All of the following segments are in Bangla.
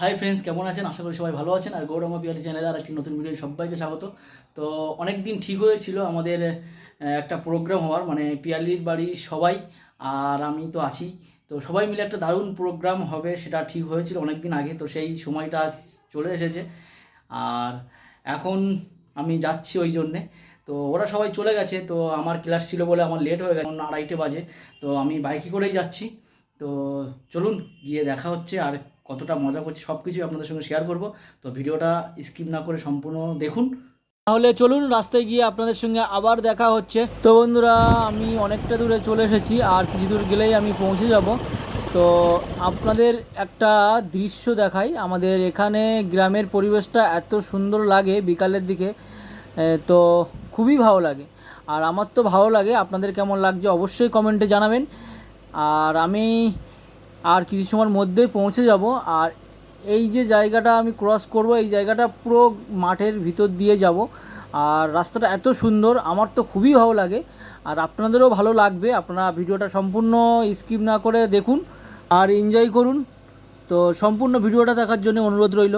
হাই ফ্রেন্ডস কেমন আছেন? আশা করি সবাই ভালো আছেন। আর গৌরঙ্গ পিয়ালি চ্যানেলে আর একটি নতুন ভিডিও সবাইকে স্বাগত। তো অনেক দিন ঠিক হয়েছিল আমাদের একটা প্রোগ্রাম হওয়ার মানে পিয়ালির বাড়ির সবাই আর আমি তো আছি। তো সবাই মিলে একটা দারুণ প্রোগ্রাম হবে, সেটা ঠিক হয়েছিল অনেক দিন আগে। তো সেই সময়টা চলে এসেছে। আর এখন আমি যাচ্ছি ওই জন্যে। তো ওরা সবাই চলে গেছে। তো আমার ক্লাস ছিল বলে আমার লেট হয়ে গেছে। আড়াইটে বাজে। তো আমি বাইকে করেই যাচ্ছি। তো চলুন, গিয়ে দেখা হচ্ছে আর কতটা মজা করছি সব কিছুই আপনাদের সঙ্গে শেয়ার করব। তো ভিডিওটা স্কিপ না করে সম্পূর্ণ দেখুন। তাহলে চলুন রাস্তায় গিয়ে আপনাদের সঙ্গে আবার দেখা হচ্ছে। তো বন্ধুরা, আমি অনেকটা দূরে চলে এসেছি আর কিছু দূর গেলেই আমি পৌঁছে যাব। তো আপনাদের একটা দৃশ্য দেখাই। আমাদের এখানে গ্রামের পরিবেশটা এত সুন্দর লাগে বিকালের দিকে। তো খুবই ভালো লাগে। আর আমার তো ভালো লাগে। আপনাদের কেমন লাগছে অবশ্যই কমেন্টে জানাবেন। আর আমি আর কিছু সময়ের মধ্যেই পৌঁছে যাব। আর এই যে জায়গাটা আমি ক্রস করব, এই জায়গাটা পুরো মাঠের ভিতর দিয়ে যাব। আর রাস্তাটা এত সুন্দর, আমার তো খুবই ভালো লাগে। আর আপনাদেরও ভালো লাগবে। আপনারা ভিডিওটা সম্পূর্ণ স্কিপ না করে দেখুন আর এনজয় করুন। তো সম্পূর্ণ ভিডিওটা দেখার জন্য অনুরোধ রইল।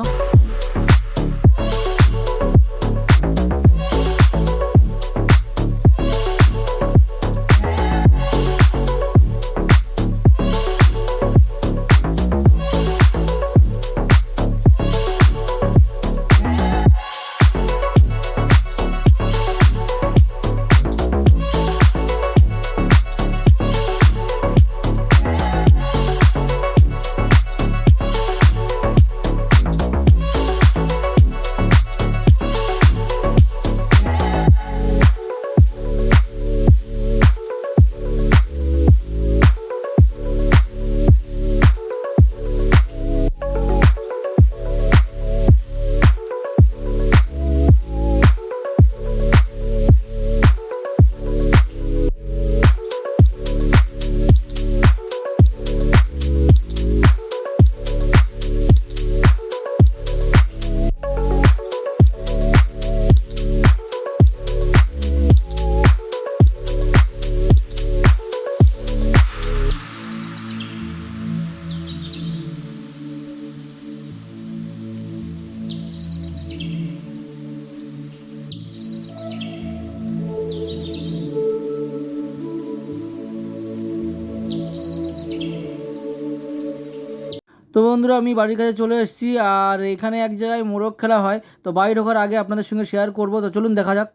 তো বন্ধুরা, আমি বাড়ির কাছে চলে এসেছি আর এখানে এক জায়গায় মোরগ খেলা হয়। তো বাড়ি ঢোকার আগে আপনাদের সঙ্গে শেয়ার করব। তো চলুন দেখা যাক।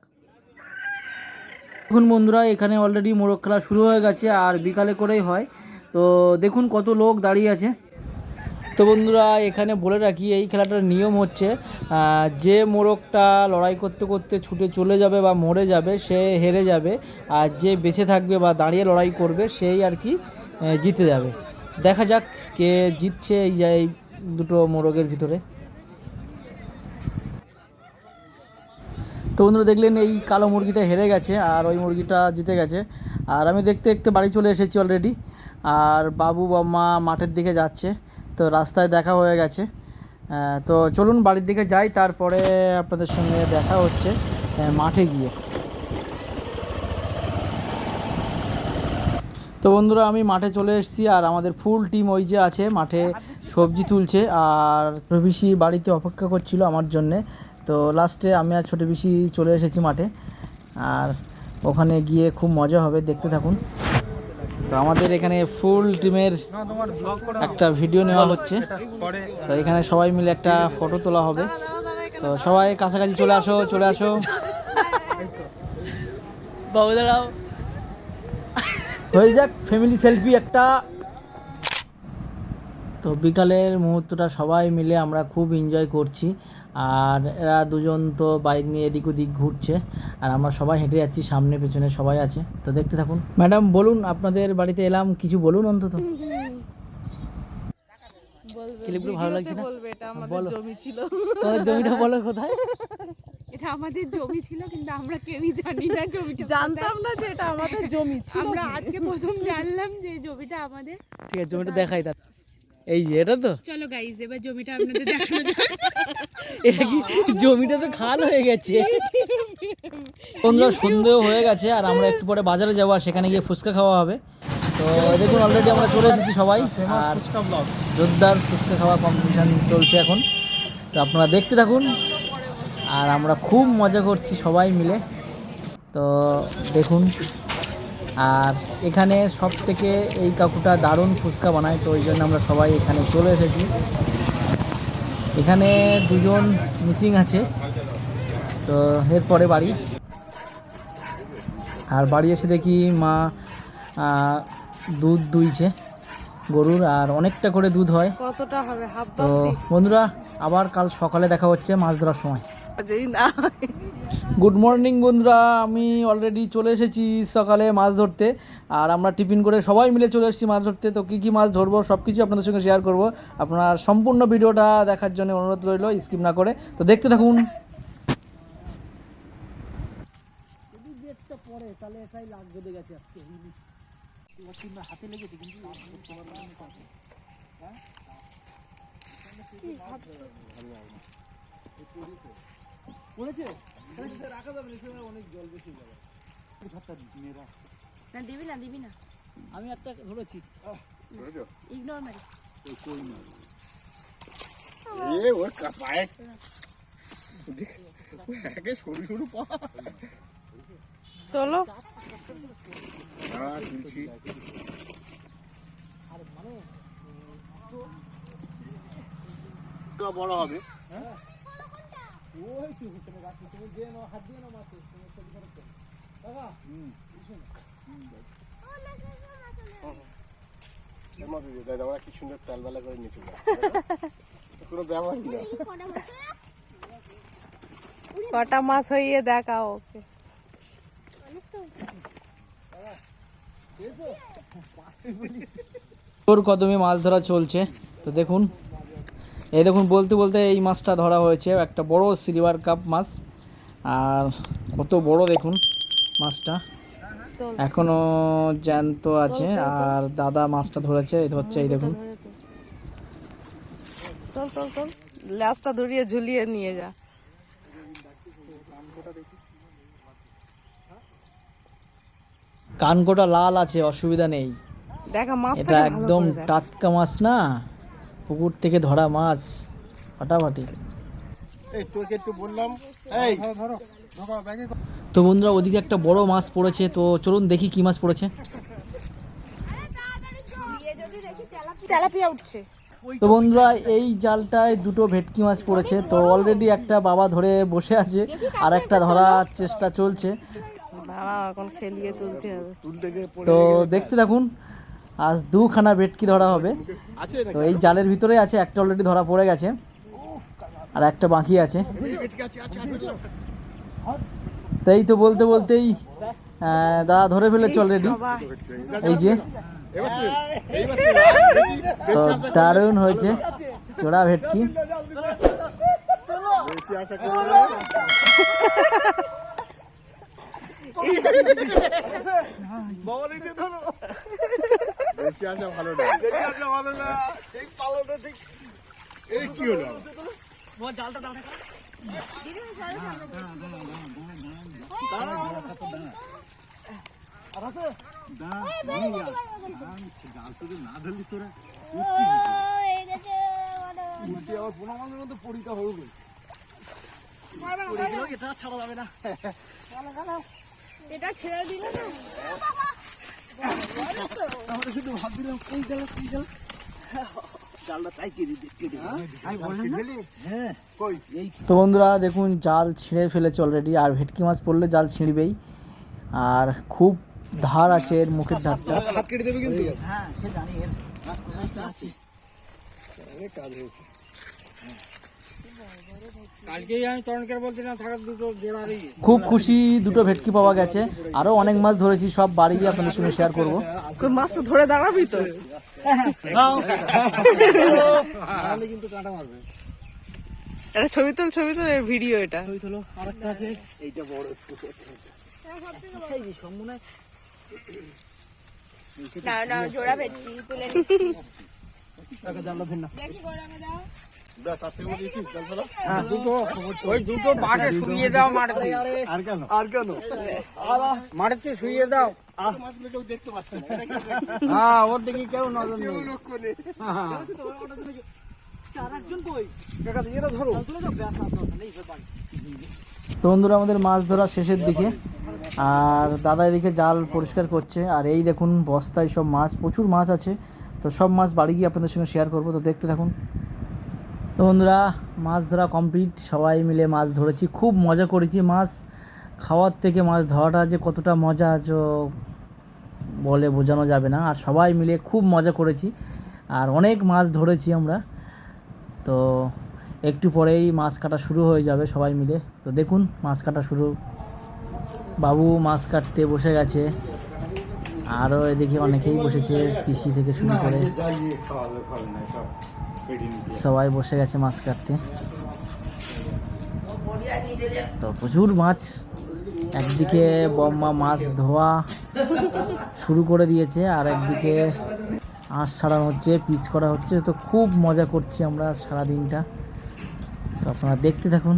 দেখুন বন্ধুরা, এখানে অলরেডি মোরগ খেলা শুরু হয়ে গেছে আর বিকালে করেই হয়। তো দেখুন কত লোক দাঁড়িয়ে আছে। তো বন্ধুরা, এখানে বলে রাখি, এই খেলাটার নিয়ম হচ্ছে যে মোরগটা লড়াই করতে করতে ছুটে চলে যাবে বা মরে যাবে, সে হেরে যাবে। আর যে বেঁচে থাকবে বা দাঁড়িয়ে লড়াই করবে, সেই আর কি জিতে যাবে। দেখা যাক কে জিতছে এই যে দুটো মোরগের ভিতরে। তো বন্ধুরা দেখলেন এই কালো মুরগিটা হেরে গেছে আর ওই মুরগিটা জিতে গেছে। আর আমি দেখতে দেখতে বাড়ি চলে এসেছি অলরেডি আর বাবু বাম্মা মাঠের দিকে যাচ্ছে, তো রাস্তায় দেখা হয়ে গেছে। তো চলুন বাড়ির দিকে যাই, তারপরে আপনাদের সঙ্গে দেখা হচ্ছে মাঠে গিয়ে। তো বন্ধুরা, আমি মাঠে চলে এসেছি আর আমাদের ফুল টিম ওই যে আছে, মাঠে সবজি তুলছে আর ছোটো বাড়িতে অপেক্ষা করছিল আমার জন্যে। তো লাস্টে আমি আর ছোটো পিসি চলে এসেছি মাঠে আর ওখানে গিয়ে খুব মজা হবে, দেখতে থাকুন। তো আমাদের এখানে ফুল টিমের একটা ভিডিও নেওয়া হচ্ছে। তো এখানে সবাই মিলে একটা ফটো তোলা হবে। তো সবাই কাছাকাছি চলে আসো চলে আসো। বাবু। দাঁড়াও হয়ে যাক ফ্যামিলি সেলফি একটা। তো বিকালের মুহূর্তটা সবাই মিলে আমরা খুব এনজয় করছি। আর এরা দুজন তো বাইক নিয়ে এদিক ওদিক ঘুরছে। আর আমরা সবাই হেঁটে যাচ্ছি সামনে পেছনে সবাই আছে। তো দেখতে থাকুন। ম্যাডাম বলুন আপনাদের বাড়িতে এলাম কিছু বলুন অন্তত। ক্লিপগুলো ভালো লাগছে না? এটা বলো। জমি ছিল। তোমাদের জমিটা বলো কোথায়? এটা আমাদের জমি ছিল কিন্তু আমরা কেউই জানি না জমিটা জানতাম না যে এটা আমাদের জমি ছিল আমরা আজকে প্রথম জানলাম যে জমিটা আমাদের ঠিক আছে জমিটা দেখাই তার এই যে এটা তো? চলো গাইজ এবার জমিটা আপনাদের দেখানো যাক। এটা কি? জমিটা তো খাল হয়ে গেছে। বন্ধুরা সন্দেহ হয়ে গেছে আর আমরা একটু পরে বাজারে যাব আর সেখানে গিয়ে ফুচকা খাওয়া হবে। তো দেখুন অলরেডি আমরা চলে এসেছি সবাই আর জোরদার ফুচকা খাওয়া কম্পিটিশান চলছে এখন। তো আপনারা দেখতে থাকুন আর আমরা খুব মজা করছি সবাই মিলে। তো দেখুন আর এখানে সব থেকে এই কাকুটা দারুণ ফুচকা বানায় তো ওই জন্য আমরা সবাই এখানে চলে এসেছি। এখানে দুজন মিসিং আছে তো এরপরে বাড়ি। আর বাড়ি এসে দেখি মা দুধ দুইছে গরুর আর অনেকটা করে দুধ হয়। কতটা হবে? তো বন্ধুরা আবার কাল সকালে দেখা হচ্ছে মাছ ধরার সময়। না। গুড মর্নিং বন্ধুরা। আমি অলরেডি চলে এসেছি সকালে মাছ ধরতে। আর আমরা টিফিন করে সবাই মিলে চলে এসেছি মাছ ধরতে। তো কী কী মাছ ধরবো সব কিছু আপনাদের সঙ্গে শেয়ার করব। আপনার সম্পূর্ণ ভিডিওটা দেখার জন্য অনুরোধ রইল স্কিপ না করে। তো দেখতে থাকুন। তাহলে এটাই লাগ বেঁধে গেছে আজকে হাতে লেগেছে কিন্তু পড়েছে না দিবি না দিবি না। আমি একটা ধরেছি। ইগনোর মারি। এ ওর পায়ে। একে সরু সরু পা। চলো। হ্যাঁ তুলছি। বড় হবে। আমাদের দিয়ে দেয়, আমরা কি সুন্দর টালবেলা করে নিচে যাই কোনো ব্যাপারই না কটা মাছ হইয়ে দেখাও ওকে। তোর কদমে মাছ ধরা চলছে তো দেখুন। এই দেখুন বলতে বলতে এই মাছটা ধরা হয়েছে একটা বড় সিলভার কাপ মাছ। আর কত বড় দেখুন মাছটা। এখনও জ্যান্ত আছে আর দাদা মাছটা ধরেছে এই হচ্ছে এই দেখুন। লাস্টটা ধরিয়ে ঝুলিয়ে নিয়ে যা। কানকোটা লাল আছে অসুবিধা নেই। দেখা মাছটা একদম টাটকা মাছ না? পুকুর থেকে ধরা মাছ ফাটাফাটি। এই তোকে একটু বললাম এই। ধরো ধরো ব্যাগে তো বন্ধুরা ওদিকে একটা বড় মাছ পড়েছে তো চলুন দেখি কি মাছ পড়েছে। তো বন্ধুরা এই জালটায় দুটো ভেটকি মাছ পড়েছে তো অলরেডি একটা বাবা ধরে বসে আছে আর একটা ধরার চেষ্টা চলছে। তো দেখতে থাকুন আজ দুখানা ভেটকি ধরা হবে? তো এই জালের ভিতরে আছে একটা অলরেডি ধরা পড়ে গেছে। আর একটা বাকি আছে। আছে তো বলতে বলতেই দাদা ধরে ফেলেছে অলরেডি এই যে। তো দারুণ হয়েছে। চোরা ভেটকি বেশি আশা করো না বেশি আশা ভালো না এই কি হলো উল্টে আবার প্রণামের মধ্যে পড়িতে হবে এটা ছেড়ে দিলে না আমরা শুধু ভাবছিলাম কই গেল কই গেল। হ্যাঁ তো বন্ধুরা দেখুন জাল ছিঁড়ে ফেলেছে অলরেডি আর ভেটকি মাছ পড়লে জাল ছিঁড়বেই। আর খুব ধার আছে এর মুখের ধারটা। হাত কেটে দেবে কিন্তু? হ্যাঁ সে জানি এর আছে। কাজ হয়েছে। খুব খুশি দুটো ভেটকি পাওয়া গেছে। আরও অনেক মাছ ধরেছি সব বাড়ি গিয়ে আপনাদের সঙ্গে শেয়ার করব। মাছ তো ধরে দাঁড়াবি তো। তাহলে কিন্তু কাঁটা মারবে। এটা ছবি তুল ছবি তুল ভিডিও এটা। আর একটা আছে। এইটা বড় যে সম্মনে না না জোড়া ভেটকি তুলে টাকা জানলা না দেখি দাও। মাটিতে। শুয়ে দাও। দেখতে পাচ্ছে হ্যাঁ ওর দিকে কেউ নজর নেই। তো বন্ধুরা আমাদের মাছ ধরা শেষের দিকে। আর দাদা এদিকে জাল পরিষ্কার করছে। আর এই দেখুন বস্তায় সব মাছ প্রচুর মাছ আছে। তো সব মাছ বাড়ি গিয়ে আপনাদের সঙ্গে শেয়ার করব। তো দেখতে থাকুন। তো বন্ধুরা, মাছ ধরা কমপ্লিট সবাই মিলে মাছ ধরেছি, খুব মজা করেছি মাছ। খাওয়ার থেকে মাছ ধরাটা যে কতটা মজা আছে বলে বোঝানো যাবে না। আর সবাই মিলে খুব মজা করেছি, আর অনেক মাছ ধরেছি আমরা। তো একটু পরেই মাছ কাটা শুরু হয়ে যাবে সবাই মিলে। তো দেখুন, মাছ কাটা শুরু। বাবু মাছ কাটতে বসে গেছে। আরও এদিকে অনেকেই বসেছে, পিসি থেকে শুরু করে। সবাই বসে গেছে মাছ কাটতে। তো প্রচুর মাছ। একদিকে বম্মা মাছ ধোয়া শুরু করে দিয়েছে, আর একদিকে আঁশ ছাড়ানো হচ্ছে, পিচ করা হচ্ছে। তো খুব মজা করছি আমরা সারাদিনটা। তো আপনারা দেখতে থাকুন।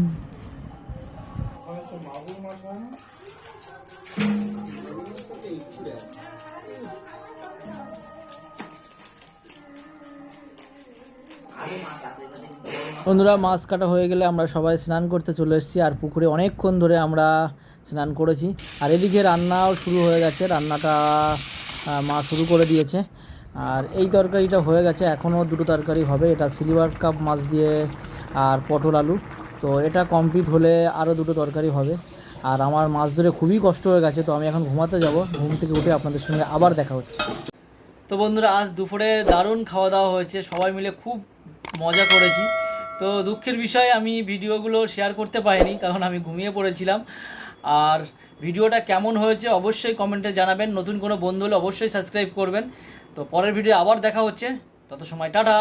বন্ধুরা, মাছ কাটা হয়ে গেলে আমরা সবাই স্নান করতে চলে এসেছি আর পুকুরে অনেকক্ষণ ধরে আমরা স্নান করেছি। আর এদিকে রান্নাও শুরু হয়ে গেছে। রান্নাটা মা শুরু করে দিয়েছে। আর এই তরকারিটা হয়ে গেছে। এখনও দুটো তরকারি হবে। এটা সিলভার কাপ মাছ দিয়ে আর পটল আলু। তো এটা কমপ্লিট হলে আরও দুটো তরকারি হবে। আর আমার মাছ ধরে খুবই কষ্ট হয়ে গেছে। তো আমি এখন ঘুমাতে যাব। ঘুম থেকে উঠে আপনাদের সঙ্গে আবার দেখা হচ্ছে। তো বন্ধুরা, আজ দুপুরে দারুণ খাওয়া দাওয়া হয়েছে। সবাই মিলে খুব মজা করেছি। তো দুঃখের বিষয়, আমি ভিডিওগুলো শেয়ার করতে পারিনি, কারণ আমি ঘুমিয়ে পড়েছিলাম। আর ভিডিওটা কেমন হয়েছে অবশ্যই কমেন্টে জানাবেন। নতুন কোনো বন্ধু হলে অবশ্যই সাবস্ক্রাইব করবেন। তো পরের ভিডিও আবার দেখা হচ্ছে। তত সময় টাটা।